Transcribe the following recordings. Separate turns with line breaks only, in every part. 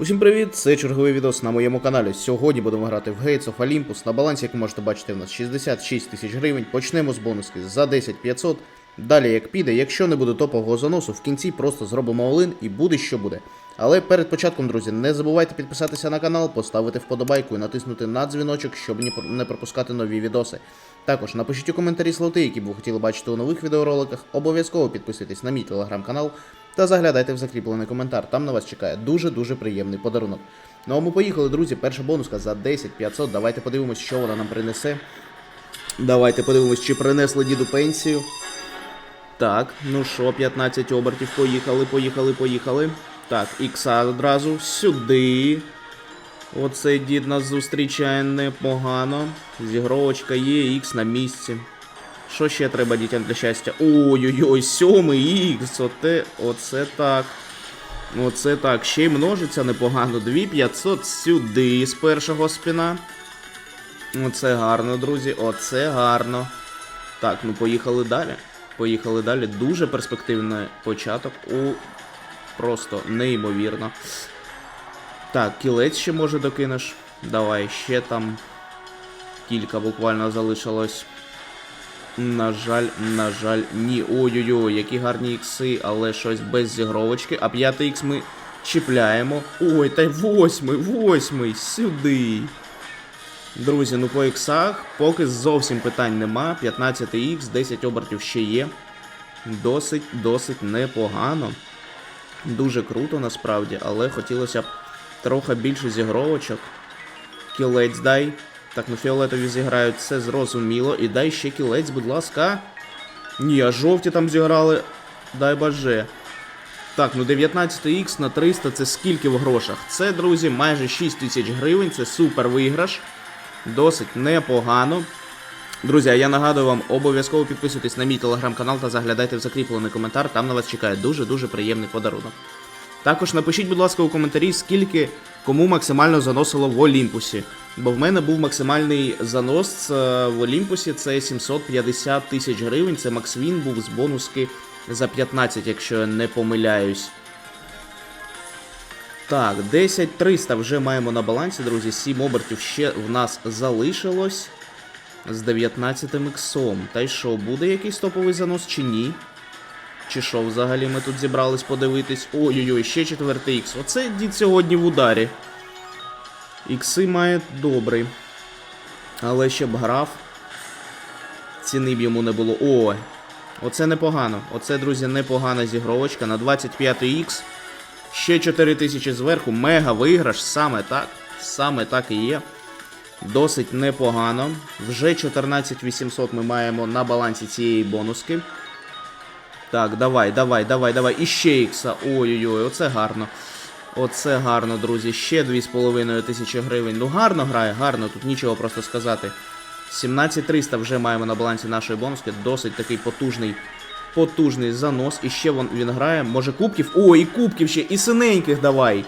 Усім привіт! Це черговий відос на моєму каналі. Сьогодні будемо грати в Gates of Olympus. На балансі, як можете бачити, у нас 66 тисяч гривень. Почнемо з бонуски за 10 500. Далі як піде, якщо не буде топового заносу, в кінці просто зробимо олин і буде що буде. Але перед початком, друзі, не забувайте підписатися на канал, поставити вподобайку і натиснути на дзвіночок, щоб не пропускати нові відоси. Також напишіть у коментарі слоти, які б ви хотіли бачити у нових відеороликах. Обов'язково підписуйтесь на мій телеграм-канал та заглядайте в закріплений коментар. Там на вас чекає дуже-дуже приємний подарунок. Ну а ми поїхали, друзі. Перша бонуска за 10 500. Давайте подивимось, що вона нам принесе. Давайте подивимось, чи принесли діду пенсію. Так, ну що, 15 обертів, поїхали, поїхали, поїхали. Так, ікса одразу сюди. Оцей дід нас зустрічає непогано. Зігровочка є, ікс на місці. Що ще треба дітям для щастя? Ой-ой-ой, сьомий ікс, оте, оце так. Оце так. Ще й множиться непогано. 2500 сюди з першого спіна. Оце гарно, друзі, оце гарно. Так, ну поїхали далі. Поїхали далі. Дуже перспективний початок. У просто неймовірно. Так, кілець ще може докинеш. Давай, ще там кілька буквально залишилось. На жаль, на жаль, ні. Ой-ой-ой, які гарні ікси, але щось без зігровочки. А п'ятий ікс ми чіпляємо. Ой, та й восьмий, восьмий, сюди. Друзі, ну по іксах поки зовсім питань нема. 15 ікс, 10 обертів ще є. Досить, досить непогано. Дуже круто насправді, але хотілося б трохи більше зігровочок. Кілець дай. Так, ну фіолетові зіграють, це зрозуміло. І дай ще кілець, будь ласка. Ні, а жовті там зіграли. Дай боже. Так, ну 19х на 300 це скільки в грошах? Це, друзі, майже 6 тисяч гривень, це супер виграш. Досить непогано. Друзі, а я нагадую вам, обов'язково підписуйтесь на мій телеграм-канал та заглядайте в закріплений коментар, там на вас чекає дуже-дуже приємний подарунок. Також напишіть, будь ласка, у коментарі, скільки кому максимально заносило в Олімпусі. Бо в мене був максимальний занос е, в Олімпусі, це 750 тисяч гривень. Це Максвін був з бонуски за 15, якщо я не помиляюсь. Так, 10300 вже маємо на балансі, друзі. 7 обертів ще в нас залишилось з 19 іксом. Та й що, буде якийсь топовий занос чи ні? Чи що взагалі ми тут зібрались подивитись? Ой-ой-ой, ще четвертий ікс. Оце дід сьогодні в ударі. Ікси має добрий. Але ще б грав. Ціни б йому не було. Ой. Оце непогано. Оце, друзі, непогана зігровочка на 25 ікс. Ще 4000 зверху. Мега виграш. Саме так. Саме так і є. Досить непогано. Вже 14800 ми маємо на балансі цієї бонуски. Так, давай, давай, давай, давай. І ще ікса. Ой-ой-ой, оце гарно. Оце гарно, друзі. Ще 2,5 тисячі гривень. Ну гарно грає, гарно, тут нічого просто сказати. 17300 вже маємо на балансі нашої бонуски. Досить такий потужний, потужний занос. І ще він, він грає. Може кубків? О, і кубків ще, і синеньких давай.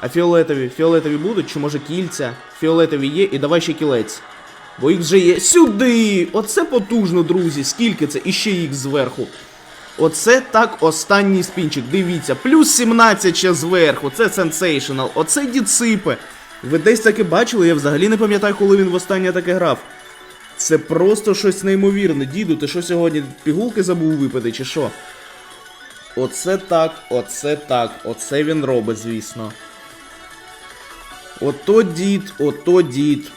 А фіолетові, фіолетові будуть, чи може кільця? Фіолетові є, і давай ще кілець. Бо їх вже є. Сюди! Оце потужно, друзі. Скільки це? І ще їх зверху. Оце так останній спінчик. Дивіться, плюс 17 ще зверху. Це сенсейшнл. Оце діципе. Ви десь таке бачили? Я взагалі не пам'ятаю, коли він востаннє таке грав. Це просто щось неймовірне. Діду, ти що сьогодні пігулки забув випити, чи що? Оце так, оце так, оце він робить, звісно. Ото дід, ото дід.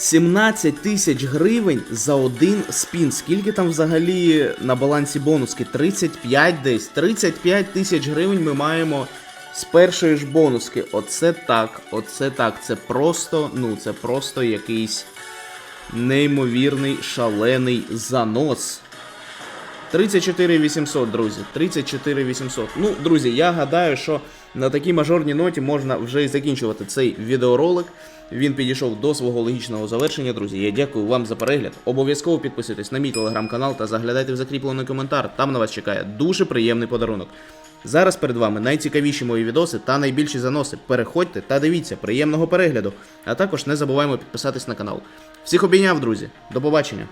17 тисяч гривень за один спін. Скільки там взагалі на балансі бонуски? 35 десь. 35 тисяч гривень ми маємо з першої ж бонуски. Оце так, оце так. Це просто, ну, це просто якийсь неймовірний шалений занос. 34 800, друзі. 34 800. Ну, друзі, я гадаю, що на такій мажорній ноті можна вже і закінчувати цей відеоролик. Він підійшов до свого логічного завершення, друзі. Я дякую вам за перегляд. Обов'язково підписуйтесь на мій телеграм-канал та заглядайте в закріплений коментар. Там на вас чекає дуже приємний подарунок. Зараз перед вами найцікавіші мої відоси та найбільші заноси. Переходьте та дивіться, приємного перегляду. А також не забуваємо підписатись на канал. Всіх обійняв, друзі. До побачення.